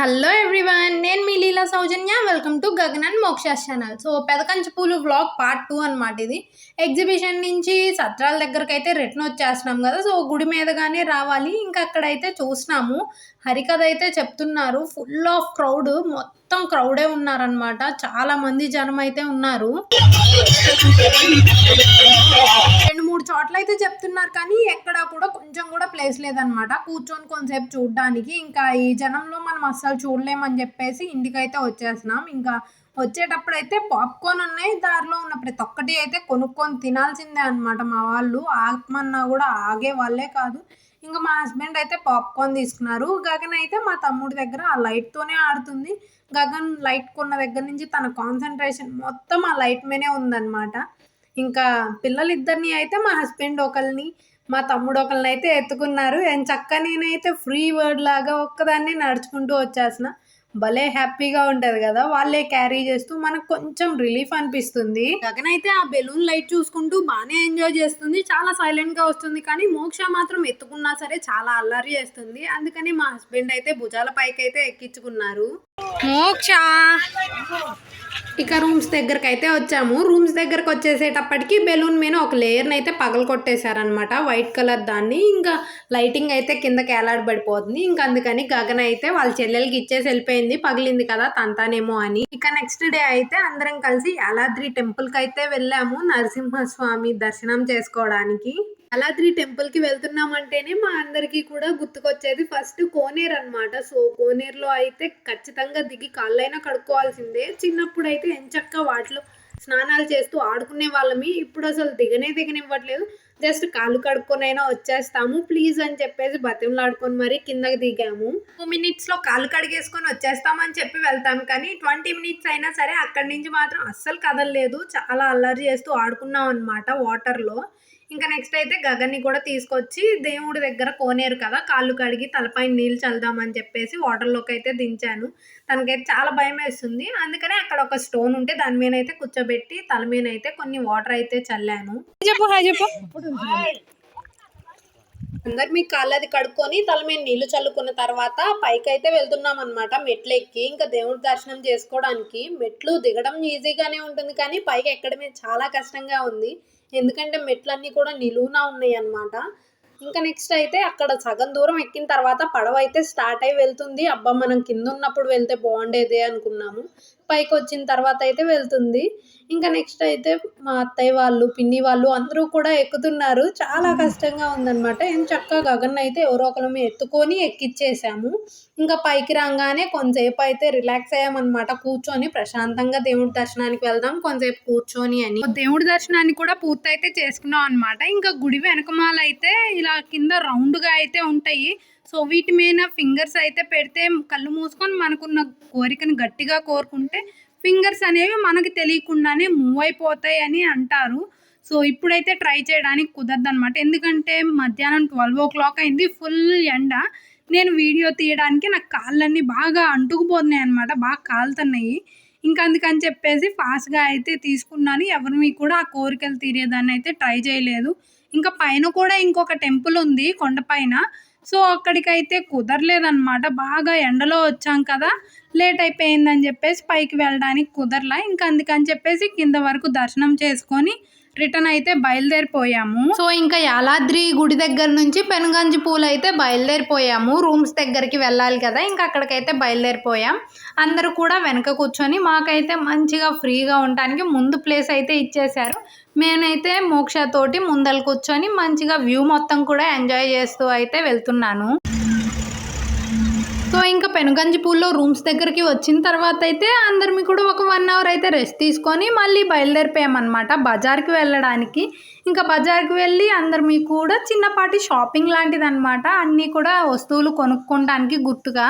Hello everyone నేను మీ Leela Soujanya. Welcome to Gagan and Moksha channel so Pedakanchi పూలు vlog part two అనమాట ఇది. Exhibition నుంచి సత్రాల దగ్గరకు అయితే రిటర్న్ వచ్చేస్తున్నాం కదా. సో గుడి మీదగానే రావాలి. ఇంకా అక్కడైతే చూసినాము హరికథ అయితే చెప్తున్నారు. ఫుల్ ఆఫ్ క్రౌడ్ మొత్తం క్రౌడే ఉన్నారనమాట చాలా మంది జనం అయితే ఉన్నారు. చోట్ల అయితే చెప్తున్నారు కానీ ఎక్కడ కూడా కొంచెం కూడా ప్లేస్ లేదనమాట కూర్చొని కొంతసేపు చూడడానికి ఇంకా ఈ జనంలో మనం అస్సలు చూడలేమని చెప్పేసి ఇంటికైతే వచ్చేసినాం ఇంకా వచ్చేటప్పుడు అయితే పాప్కార్న్ ఉన్నాయి. దారిలో ఉన్న ప్రతి ఒక్కటి అయితే కొనుక్కొని తినాల్సిందే అనమాట మా వాళ్ళు. ఆగమన్నా కూడా ఆగే వాళ్ళే కాదు. ఇంకా మా హస్బెండ్ అయితే పాప్కార్న్ తీసుకున్నారు. గగన్ అయితే మా తమ్ముడి దగ్గర ఆ లైట్తోనే ఆడుతుంది. గగన్ లైట్ కొన్న దగ్గర నుంచి తన కాన్సన్ట్రేషన్ మొత్తం ఆ లైట్ మీదే ఉందన్నమాట. ఇంకా పిల్లలిద్దరిని అయితే మా హస్బెండ్ ఒకరిని మా తమ్ముడు ఒకరిని అయితే ఎత్తుకున్నారు. అండ్ చక్క నేనైతే ఫ్రీ వర్డ్ లాగా ఒక్కదాన్ని నడుచుకుంటూ వచ్చేసిన. భలే హ్యాపీగా ఉంటుంది కదా వాళ్ళే క్యారీ చేస్తూ మనకు కొంచెం రిలీఫ్ అనిపిస్తుంది. గగన్ అయితే ఆ బెలూన్ లైట్ చూసుకుంటూ బాగానే ఎంజాయ్ చేస్తుంది చాలా సైలెంట్గా వస్తుంది. కానీ మోక్ష మాత్రం ఎత్తుకున్నా సరే చాలా అల్లరి చేస్తుంది. అందుకని మా హస్బెండ్ అయితే భుజాల పైకి అయితే ఎక్కించుకున్నారు. మోక్ష! ఇక రూమ్స్ దగ్గరకు అయితే వచ్చాము. రూమ్స్ దగ్గరకు వచ్చేసేటప్పటికి బెలూన్ మీద ఒక లేయర్ని అయితే పగల కొట్టేశారనమాట వైట్ కలర్ దాన్ని. ఇంకా లైటింగ్ అయితే కిందకి ఏలాడబడిపోతుంది ఇంకా అందుకని గగన్ అయితే వాళ్ళ చెల్లెలకి ఇచ్చేసి వెళ్ళిపోయింది. పగిలింది కదా తంతానేమో అని. ఇక నెక్స్ట్ డే అయితే అందరం కలిసి యాలాద్రి టెంపుల్కి అయితే వెళ్ళాము. నరసింహస్వామి దర్శనం చేసుకోవడానికి. యాలాద్రి టెంపుల్కి వెళ్తున్నామంటేనే మా అందరికీ కూడా గుర్తుకొచ్చేది ఫస్ట్ కోనేరు అన్నమాట. సో కోనేరులో అయితే ఖచ్చితంగా దిగి కాళ్ళైనా కడుక్కోవాల్సిందే. చిన్నప్పుడు అయితే ఎంచక్క వాటిలో స్నానాలు చేస్తూ ఆడుకునే వాళ్ళమి. ఇప్పుడు అసలు దిగనే దిగనివ్వట్లేదు. జస్ట్ కాళ్ళు కడుక్కొనైనా వచ్చేస్తాము. ప్లీజ్ అని చెప్పేసి బతిమలాడుకొని మరీ కిందకి దిగాము. టూ మినిట్స్లో కాళ్ళు కడిగేసుకొని వచ్చేస్తామని చెప్పి వెళ్తాం కానీ ట్వంటీ మినిట్స్ అయినా సరే అక్కడి నుంచి మాత్రం అస్సలు కదలలేదు. చాలా అల్లరి చేస్తూ ఆడుకున్నాం అనమాట వాటర్లో. ఇంకా నెక్స్ట్ అయితే గగన్ని కూడా తీసుకొచ్చి దేవుడి దగ్గర కోనేరు కదా కాళ్ళు కడిగి తలపైన నీళ్ళు చల్దామని చెప్పేసి వాటర్లోకి అయితే దించాను. తనకైతే చాలా భయం వేస్తుంది. అందుకనే అక్కడ ఒక స్టోన్ ఉంటే దాని మీద అయితే కూర్చోబెట్టి తల మీద అయితే కొన్ని వాటర్ అయితే చల్లాను. చెప్పు హాయ్ చెప్పు. అందరు మీ కాళ్ళది కడుక్కొని తల మీద నీళ్ళు చల్లుకున్న తర్వాత పైకైతే వెళ్తున్నాం అనమాట మెట్లు ఎక్కి ఇంకా దేవుడి దర్శనం చేసుకోవడానికి మెట్లు దిగడం ఈజీగానే ఉంటుంది కానీ పైకి ఎక్కడమే చాలా కష్టంగా ఉంది. ఎందుకంటే మెట్లన్నీ కూడా నిలువునా ఉన్నాయి అనమాట ఇంకా నెక్స్ట్ అయితే అక్కడ సగం దూరం ఎక్కిన తర్వాత పడవ అయితే స్టార్ట్ అయి వెళ్తుంది. అబ్బా మనం కింద ఉన్నప్పుడు వెళ్తే బాగుండేదే అనుకున్నాము. పైకి వచ్చిన తర్వాత అయితే వెళ్తుంది. ఇంకా నెక్స్ట్ అయితే మా అత్తయ్య వాళ్ళు పిన్ని వాళ్ళు అందరూ కూడా ఎక్కుతున్నారు. చాలా కష్టంగా ఉందన్నమాట. ఏం చక్కగా గగన్ అయితే ఎవరో ఒకరు మేము ఎత్తుకొని ఎక్కిచ్చేసాము. ఇంకా పైకి రాగానే కొంతసేపు అయితే రిలాక్స్ అయ్యామన్నమాట. కూర్చొని ప్రశాంతంగా దేవుడి దర్శనానికి వెళ్దాం కొంతసేపు కూర్చొని అని. దేవుడి దర్శనాన్ని కూడా పూర్తయితే చేసుకున్నాం అనమాట ఇంకా గుడి వెనకమాల అయితే ఇలా కింద రౌండ్గా అయితే ఉంటాయి. సో వీటి మీద ఫింగర్స్ అయితే పెడితే కళ్ళు మూసుకొని మనకున్న కోరికను గట్టిగా కోరుకుంటే ఫింగర్స్ అనేవి మనకి తెలియకుండానే మూవ్ అయిపోతాయి అని అంటారు. సో ఇప్పుడైతే ట్రై చేయడానికి కుదరదు అనమాట ఎందుకంటే మధ్యాహ్నం ట్వెల్వ్ ఓ క్లాక్ అయింది ఫుల్ ఎండ. నేను వీడియో తీయడానికి నాకు కాళ్ళన్నీ బాగా అంటుకుపోతున్నాయి అనమాట బాగా కాలుతున్నాయి. ఇంకా అందుకని చెప్పేసి ఫాస్ట్గా అయితే తీసుకున్నాను. ఎవరిని కూడా ఆ కోరికలు తీరేదాన్ని అయితే ట్రై చేయలేదు. ఇంకా పైన కూడా ఇంకొక టెంపుల్ ఉంది కొండపైన సో అక్కడికైతే కుదరలేదన్నమాట. బాగా ఎండలో వచ్చాం కదా లేట్ అయిపోయిందని చెప్పేసి పైకి వెళ్ళడానికి కుదరలా. ఇంకా అందుకని చెప్పేసి కింద వరకు దర్శనం చేసుకొని రిటర్న్ అయితే బయలుదేరిపోయాము. సో ఇంకా యాలాద్రి గుడి దగ్గర నుంచి పెనుగంజి పూలు అయితే బయలుదేరిపోయాము. రూమ్స్ దగ్గరికి వెళ్ళాలి కదా ఇంకా అక్కడికైతే బయలుదేరిపోయాం. అందరూ కూడా వెనక కూర్చొని మాకైతే మంచిగా ఫ్రీగా ఉండటానికి ముందు ప్లేస్ అయితే ఇచ్చేశారు. నేనైతే మోక్షతోటి ముందలు కూర్చొని మంచిగా వ్యూ మొత్తం కూడా ఎంజాయ్ చేస్తూ అయితే వెళ్తున్నాను. సో ఇంకా పెనుగంజి పూల్లో రూమ్స్ దగ్గరికి వచ్చిన తర్వాత అయితే అందరిమి కూడా ఒక వన్ అవర్ అయితే రెస్ట్ తీసుకొని మళ్ళీ బయలుదేరిపోయామన్నమాట బజార్కి వెళ్ళడానికి. ఇంకా బజార్కి వెళ్ళి అందరిమి కూడా చిన్నపాటి షాపింగ్ లాంటిది అనమాట అన్నీ కూడా వస్తువులు కొనుక్కోవడానికి గుర్తుగా.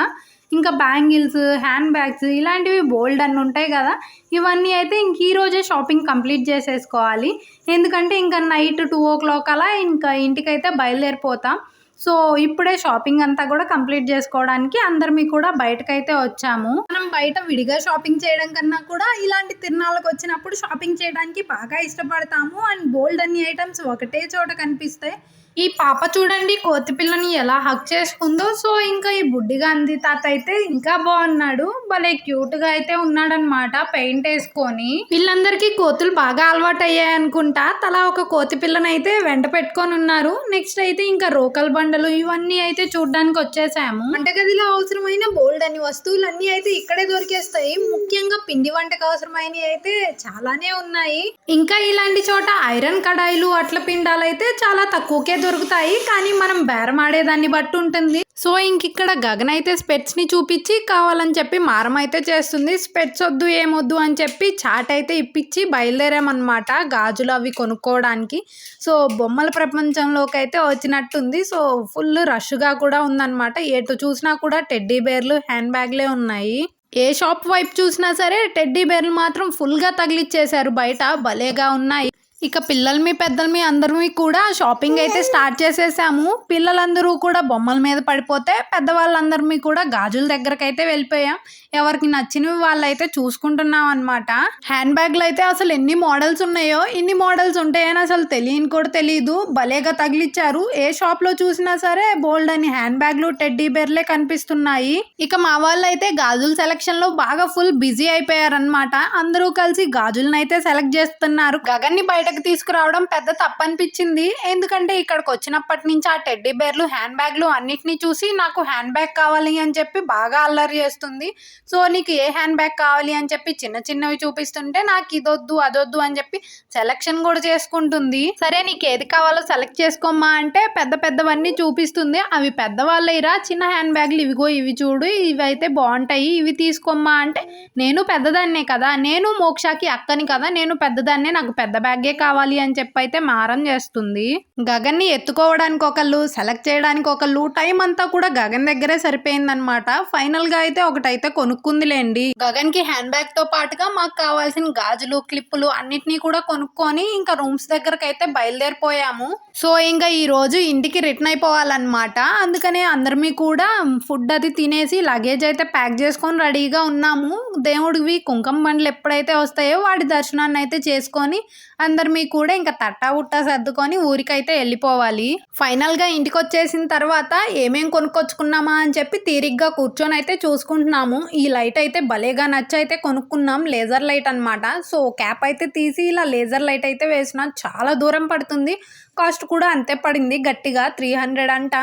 ఇంకా బ్యాంగిల్స్ హ్యాండ్ బ్యాగ్స్ ఇలాంటివి బోల్డ్ అన్ని ఉంటాయి కదా. ఇవన్నీ అయితే ఇంక ఈ రోజే షాపింగ్ కంప్లీట్ చేసేసుకోవాలి. ఎందుకంటే ఇంకా నైట్ టూ ఓ క్లాక్ అలా ఇంకా ఇంటికైతే బయలుదేరిపోతాం. సో ఇప్పుడే షాపింగ్ అంతా కూడా కంప్లీట్ చేసుకోవడానికి అందరిమి కూడా బయటకైతే వచ్చాము. మనం బయట విడిగా షాపింగ్ చేయడం కన్నా కూడా ఇలాంటి తిరునాళ్ళకి వచ్చినప్పుడు షాపింగ్ చేయడానికి బాగా ఇష్టపడతాము. అండ్ బోల్డ్ అన్ని ఐటమ్స్ ఒకటే చోట కనిపిస్తాయి ఈ పాప చూడండి కోతి పిల్లని ఎలా హక్ చేసుకుందో. సో ఇంకా ఈ బుడ్డిగా అంది తాత అయితే ఇంకా బాగున్నాడు. భలే క్యూట్గా అయితే ఉన్నాడనమాట పెయింట్ వేసుకొని. వీళ్ళందరికీ కోతులు బాగా అలవాటు అయ్యాయి అనుకుంటా. తలా ఒక కోతి పిల్లని అయితే వెంట పెట్టుకొని ఉన్నారు. నెక్స్ట్ అయితే ఇంకా రోకల్ బండలు ఇవన్నీ అయితే చూడడానికి వచ్చేసాము. వంటగదిలో అవసరమైన బోల్డ్ అని వస్తువులన్నీ అయితే ఇక్కడే దొరికేస్తాయి. ముఖ్యంగా పిండి వంటకు అవసరమైనవి అయితే చాలానే ఉన్నాయి. ఇంకా ఇలాంటి చోట ఐరన్ కడాయిలు అట్ల పిండాలు అయితే చాలా తక్కువకే దొరుకుతాయి కానీ మనం బేరం ఆడేదాన్ని బట్టి ఉంటుంది. సో ఇంక ఇక్కడ గగన్ అయితే స్పెట్స్ని చూపించి కావాలని చెప్పి మారం అయితే చేస్తుంది. స్పెట్స్ వద్దు ఏమొద్దు అని చెప్పి చాట్ అయితే ఇప్పించి బయలుదేరామన్నమాట గాజులు అవి కొనుక్కోవడానికి. సో బొమ్మల ప్రపంచంలోకి అయితే వచ్చినట్టుంది. సో ఫుల్ రష్గా కూడా ఉందన్నమాట. ఎటు చూసినా కూడా టెడ్డీ బేర్లు హ్యాండ్ బ్యాగ్లే ఉన్నాయి. ఏ షాప్ వైపు చూసినా సరే టెడ్డీ బేర్లు మాత్రం ఫుల్గా తగిలిచ్చేశారు బయట. భలేగా ఉన్నాయి. ఇక పిల్లల్ని మీ పెద్దలు పెద్దలమి అందరూ కూడా షాపింగ్ అయితే స్టార్ట్ చేసేసాము. పిల్లలందరూ కూడా బొమ్మల మీద పడిపోతే పెద్దవాళ్ళందరమీ కూడా గాజుల దగ్గరకు అయితే వెళ్ళిపోయాం. ఎవరికి నచ్చినవి వాళ్ళైతే చూసుకుంటున్నాం అనమాట హ్యాండ్ బ్యాగ్లు అయితే అసలు ఎన్ని మోడల్స్ ఉన్నాయో ఇన్ని మోడల్స్ ఉంటాయని అసలు తెలియని కూడా తెలియదు భలేగా తగిలిచ్చారు. ఏ షాప్లో చూసినా సరే బోల్డ్ అని హ్యాండ్ బ్యాగ్లు టెడ్డీ బేర్లే కనిపిస్తున్నాయి. ఇక మా వాళ్ళు అయితే గాజుల సెలక్షన్లో బాగా ఫుల్ బిజీ అయిపోయారనమాట అందరూ కలిసి గాజులను అయితే సెలెక్ట్ చేస్తున్నారు. గగన్ని బయటకు తీసుకురావడం పెద్ద తప్పనిపించింది. ఎందుకంటే ఇక్కడికి వచ్చినప్పటి నుంచి ఆ టెడ్డీ బేర్లు హ్యాండ్ బ్యాగ్లు అన్నిటిని చూసి నాకు హ్యాండ్ బ్యాగ్ కావాలి అని చెప్పి బాగా అల్లరి చేస్తుంది. సో నీకు ఏ హ్యాండ్ బ్యాగ్ కావాలి అని చెప్పి చిన్న చిన్నవి చూపిస్తుంటే నాకు ఇదొద్దు అదొద్దు అని చెప్పి సెలక్షన్ కూడా చేసుకుంటుంది. సరే నీకు ఏది కావాలో సెలెక్ట్ చేసుకోమ్మా అంటే పెద్ద పెద్దవన్నీ చూపిస్తుంది. అవి పెద్దవాళ్ళైరా చిన్న హ్యాండ్ బ్యాగ్లు ఇవిగో ఇవి చూడు ఇవి అయితే బాగుంటాయి ఇవి తీసుకోమ్మా అంటే నేను పెద్దదాన్నే కదా నేను మోక్షాకి అక్కని కదా నేను పెద్దదాన్నే నాకు పెద్ద బ్యాగే కావాలి అని చెప్పి అయితే మారం చేస్తుంది. గగన్ని ఎత్తుకోవడానికి ఒకళ్ళు సెలెక్ట్ చేయడానికి ఒకళ్ళు టైం అంతా కూడా గగన్ దగ్గరే సరిపోయిందనమాట ఫైనల్గా అయితే ఒకటైతే కొనుక్కుందిలేండి. గగన్కి హ్యాండ్ బ్యాగ్తో పాటుగా మాకు కావాల్సిన గాజులు క్లిప్పులు అన్నిటినీ కూడా కొనుక్కొని ఇంకా రూమ్స్ దగ్గరకు అయితే బయలుదేరిపోయాము. సో ఇంకా ఈ రోజు ఇంటికి రిటర్న్ అయిపోవాలన్నమాట. అందుకనే అందరిమీ కూడా ఫుడ్ అది తినేసి లగేజ్ అయితే ప్యాక్ చేసుకొని రెడీగా ఉన్నాము. దేవుడివి కుంకుమ బండ్లు ఎప్పుడైతే వస్తాయో వాడి దర్శనాన్ని అయితే చేసుకొని అందరి అందరిమీ కూడా ఇంకా తట్టా ఉట్టా సర్దుకొని ఊరికైతే వెళ్ళిపోవాలి. ఫైనల్గా ఇంటికి వచ్చేసిన తర్వాత ఏమేం కొనుక్కొచ్చుకున్నామా అని చెప్పి తీరిగ్గా కూర్చొని అయితే చూసుకుంటున్నాము. ఈ లైట్ అయితే భలేగా నచ్చి అయితే కొనుక్కున్నాం. లేజర్ లైట్ అన్నమాట. సో క్యాప్ అయితే తీసి ఇలా లేజర్ లైట్ అయితే వేసిన చాలా దూరం పడుతుంది. కాస్ట్ కూడా అంతే పడింది గట్టిగా త్రీ హండ్రెడ్ అంట.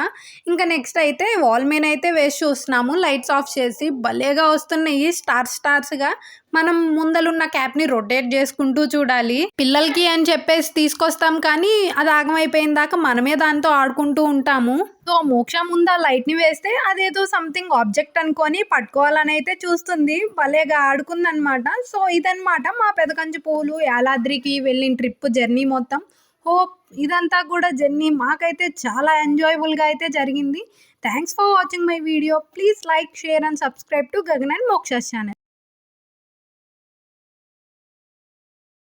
ఇంకా నెక్స్ట్ అయితే వాల్ మీద అయితే వేసి చూస్తున్నాము. లైట్స్ ఆఫ్ చేసి భలేగా వస్తున్నాయి. స్టార్ స్టార్స్గా మనం ముందలున్న క్యాప్ని రొటేట్ చేసుకుంటూ చూడాలి. పిల్లలకి అని చెప్పేసి తీసుకొస్తాం కానీ అది ఆగమైపోయిన దాకా మనమే దాంతో ఆడుకుంటూ ఉంటాము. సో మోక్ష ముందు ఆ లైట్ని వేస్తే అదేదో సంథింగ్ ఆబ్జెక్ట్ అనుకొని పట్టుకోవాలని అయితే చూస్తుంది. భలేగా ఆడుకుందనమాట. సో ఇదనమాట మా పెదకంచి పూలు యాలాద్రికి వెళ్ళిన ట్రిప్ జర్నీ మొత్తం. హోప్ ఇదంతా కూడా జర్నీ మాకైతే చాలా ఎంజాయబుల్గా అయితే జరిగింది. Thanks for watching my video please like share and subscribe to Gagan and Moksha channel